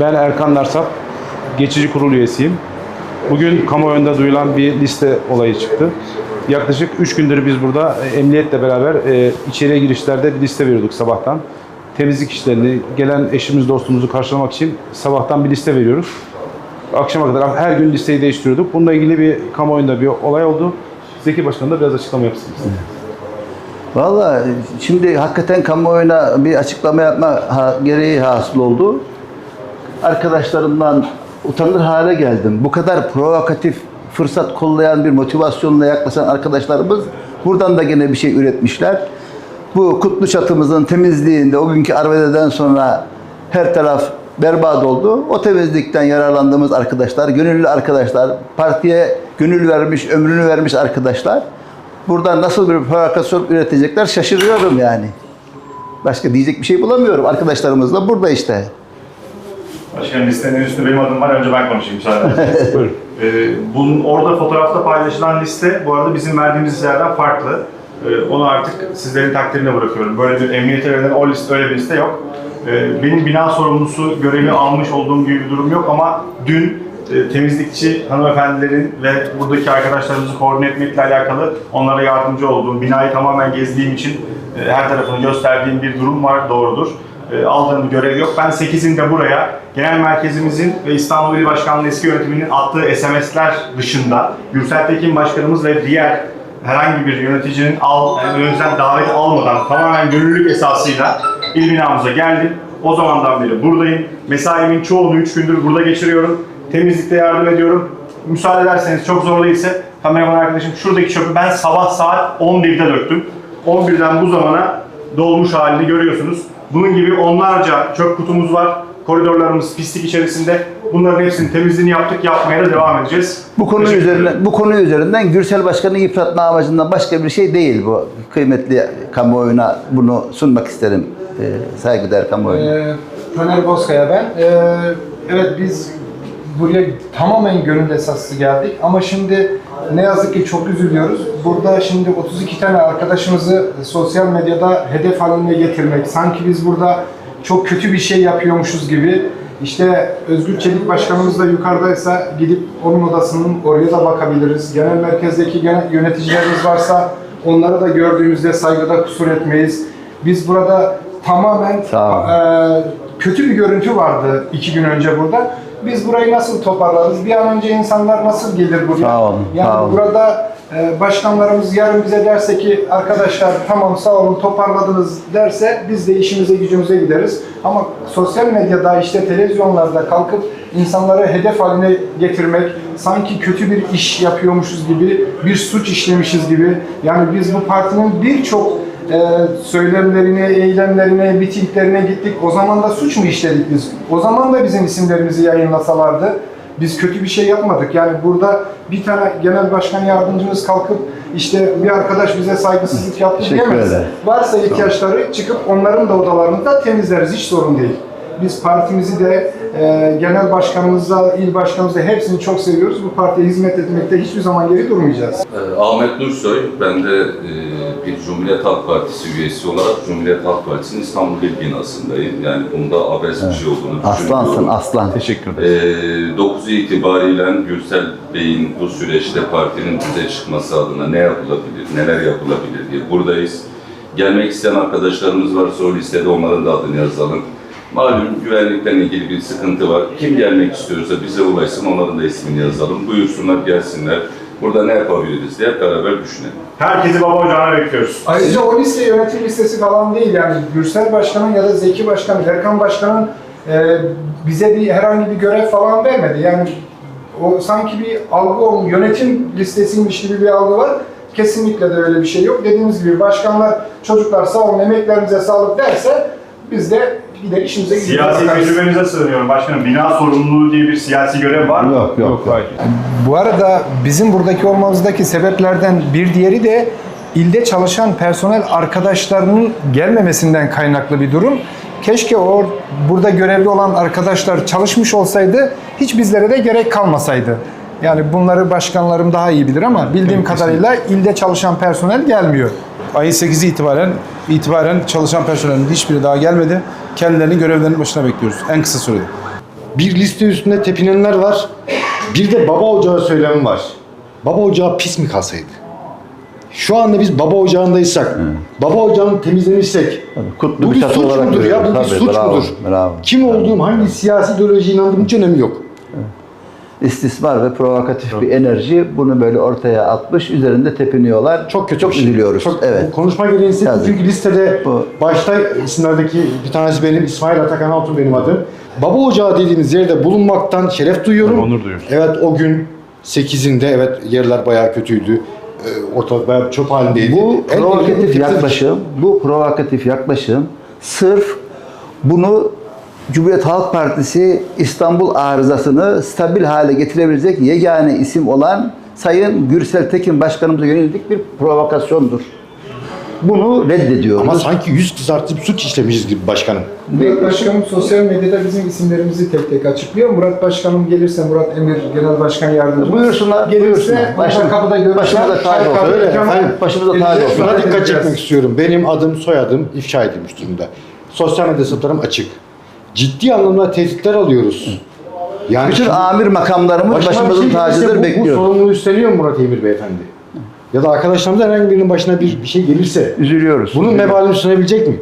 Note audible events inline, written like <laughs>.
Ben Erkan Narsap, geçici kurul üyesiyim. Bugün kamuoyunda duyulan bir liste olayı çıktı. Yaklaşık 3 gündür biz burada e, emniyetle beraber e, içeriye girişlerde bir liste veriyorduk sabahtan. Temizlik işlerini, gelen eşimiz dostumuzu karşılamak için sabahtan bir liste veriyoruz. Akşama kadar her gün listeyi değiştiriyorduk. Bununla ilgili bir kamuoyunda bir olay oldu. Zeki Başkan da biraz açıklama yapsın. Valla şimdi hakikaten kamuoyuna bir açıklama yapma gereği hasıl oldu. Arkadaşlarımdan utanır hale geldim. Bu kadar provokatif fırsat kollayan bir motivasyonla yaklaşan arkadaşlarımız buradan da gene bir şey üretmişler. Bu kutlu çatımızın temizliğinde o günkü arbededen sonra her taraf berbat oldu. O temizlikten yararlandığımız arkadaşlar, gönüllü arkadaşlar, partiye gönül vermiş, ömrünü vermiş arkadaşlar buradan nasıl bir provokasyon üretecekler şaşırıyorum yani. Başka diyecek bir şey bulamıyorum. Arkadaşlarımız da burada işte. Başkanım listenin üstünde benim adım var. Önce ben konuşayım müsaadenizle. <laughs> Ee, bunun orada fotoğrafta paylaşılan liste bu arada bizim verdiğimiz listelerden farklı. Ee, onu artık sizlerin takdirine bırakıyorum. Böyle bir emniyete verilen o liste öyle bir liste yok. Ee, benim bina sorumlusu görevi almış olduğum gibi bir durum yok ama dün e, temizlikçi hanımefendilerin ve buradaki arkadaşlarımızı koordine etmekle alakalı onlara yardımcı olduğum, binayı tamamen gezdiğim için e, her tarafını gösterdiğim bir durum var, doğrudur. E, aldığım bir görev yok. Ben 8'inde buraya genel merkezimizin ve İstanbul İl Başkanlığı eski yönetiminin attığı SMS'ler dışında Gürsel Tekin Başkanımız ve diğer herhangi bir yöneticinin al, yöneticiden davet almadan tamamen gönüllülük esasıyla il binamıza geldim. O zamandan beri buradayım. Mesaimin çoğunu 3 gündür burada geçiriyorum. Temizlikte yardım ediyorum. Müsaade ederseniz çok zor değilse kameraman arkadaşım şuradaki çöpü ben sabah saat 11'de döktüm. 11'den bu zamana dolmuş halini görüyorsunuz. Bunun gibi onlarca çöp kutumuz var. Koridorlarımız pislik içerisinde. Bunların hepsinin temizliğini yaptık, yapmaya da devam edeceğiz. Bu konu Teşekkür ederim. üzerinden bu konu üzerinden Gürsel Başkan'ı yıpratma amacından başka bir şey değil bu. Kıymetli kamuoyuna bunu sunmak isterim. Ee, saygıdeğer kamuoyuna. Ee, Taner Bozkaya ben. Ee, evet biz buraya tamamen gönül esaslı geldik ama şimdi ne yazık ki çok üzülüyoruz. Burada şimdi 32 tane arkadaşımızı sosyal medyada hedef haline getirmek, sanki biz burada çok kötü bir şey yapıyormuşuz gibi. İşte Özgür Çelik Başkanımız da yukarıdaysa gidip onun odasının oraya da bakabiliriz. Genel merkezdeki genel yöneticilerimiz varsa onları da gördüğümüzde saygıda kusur etmeyiz. Biz burada tamamen ee, kötü bir görüntü vardı iki gün önce burada. Biz burayı nasıl toparlarız? Bir an önce insanlar nasıl gelir buraya? Sağ olun, Yani sağ olun. burada e, başkanlarımız yarın bize derse ki arkadaşlar tamam sağ olun toparladınız derse biz de işimize gücümüze gideriz. Ama sosyal medyada işte televizyonlarda kalkıp insanları hedef haline getirmek sanki kötü bir iş yapıyormuşuz gibi bir suç işlemişiz gibi yani biz bu partinin birçok e, söylemlerine, eylemlerine, mitinglerine gittik. O zaman da suç mu işledik biz? O zaman da bizim isimlerimizi yayınlasalardı. Biz kötü bir şey yapmadık. Yani burada bir tane genel başkan yardımcımız kalkıp işte bir arkadaş bize saygısızlık yaptı diyemez. Varsa ihtiyaçları çıkıp onların da odalarını da temizleriz. Hiç sorun değil. Biz partimizi de, e, genel başkanımızla, il başkanımızla hepsini çok seviyoruz. Bu partiye hizmet etmekte hiçbir zaman geri durmayacağız. Ee, Ahmet Nursoy, ben de e, bir Cumhuriyet Halk Partisi üyesi olarak Cumhuriyet Halk Partisi'nin İstanbul İl binasındayım. Yani bunda abes bir şey olduğunu Aslansın düşünmüyorum. aslan. Teşekkür ederim. Ee, 9 itibariyle Gürsel Bey'in bu süreçte partinin bize çıkması adına ne yapılabilir, neler yapılabilir diye buradayız. Gelmek isteyen arkadaşlarımız varsa o listede onların da adını yazalım. Malum güvenlikle ilgili bir sıkıntı var. Kim gelmek istiyorsa bize ulaşsın, onların da ismini yazalım. Buyursunlar, gelsinler. Burada ne yapabiliriz diye hep beraber düşünelim. Herkesi baba ocağına bekliyoruz. Ayrıca o liste yönetim listesi falan değil yani Gürsel Başkan'ın ya da Zeki Başkan, Erkan Başkan'ın e, bize bir herhangi bir görev falan vermedi. Yani o sanki bir algı olmuş, yönetim listesiymiş gibi bir algı var. Kesinlikle de öyle bir şey yok. Dediğimiz gibi başkanlar, çocuklar sağ olun emeklerinize sağlık derse biz de gider işimize Siyasi bakarız. tecrübenize sığınıyorum başkanım. Bina sorumluluğu diye bir siyasi görev var mı? Yok yok. Yok, hayır. Bu arada bizim buradaki olmamızdaki sebeplerden bir diğeri de ilde çalışan personel arkadaşlarının gelmemesinden kaynaklı bir durum. Keşke o burada görevli olan arkadaşlar çalışmış olsaydı hiç bizlere de gerek kalmasaydı. Yani bunları başkanlarım daha iyi bilir ama bildiğim kadarıyla ilde çalışan personel gelmiyor. Ayın 8'i itibaren itibaren çalışan personelin hiçbiri daha gelmedi. Kendilerini görevlerinin başına bekliyoruz en kısa sürede. Bir liste üstünde tepinenler var. Bir de baba ocağı söylemi var. Baba ocağı pis mi kalsaydı? Şu anda biz baba ocağındaysak, baba ocağını temizlemişsek, kutlu bu bir suç olarak mudur ya? Bu bir suç bravo, mudur? bravo. Kim olduğum, hangi siyasi ideolojiye inandığım hiç önemi yok. İstismar ve provokatif bir enerji bunu böyle ortaya atmış. Üzerinde tepiniyorlar. Çok kötü Çok şey. üzülüyoruz. Çok, evet. Konuşma gereği hissettim çünkü listede Bu- başta isimlerdeki bir tanesi benim, İsmail Atakan Altun benim adım. Baba Ocağı dediğimiz yerde bulunmaktan şeref duyuyorum. Onur duyuyoruz. Evet o gün 8'inde evet yerler bayağı kötüydü. Ee, Ortalık bayağı çöp halindeydi. Bu En provokatif yaklaşım, bu provokatif yaklaşım sırf bunu Cumhuriyet Halk Partisi İstanbul arızasını stabil hale getirebilecek yegane isim olan Sayın Gürsel Tekin Başkanımıza yönelik bir provokasyondur. Bunu reddediyoruz. Ama sanki yüz kızartıp suç işlemişiz gibi başkanım. Murat Başkanım sosyal medyada bizim isimlerimizi tek tek açıklıyor. Murat Başkanım gelirse Murat Emir Genel Başkan Yardımcısı. Buyursunlar, Gelirse Başım- kapıda görürler. başımıza Çay olsun. Öyle efendim, başımıza geleceğiz, olsun. Buna dikkat çekmek istiyorum. Benim adım, soyadım ifşa edilmiş durumda. Sosyal medya hesaplarım açık. Ciddi anlamda tehditler alıyoruz. Yani Bütün şimdi- amir makamlarımız Başıma bir başımızın şey gelirse tacıdır bu, Bu bekliyor. sorumluluğu üstleniyor mu Murat Emir Beyefendi? Ya da arkadaşlarımızdan herhangi birinin başına bir, bir şey gelirse Üzülüyoruz. bunun mebalini sunabilecek mi?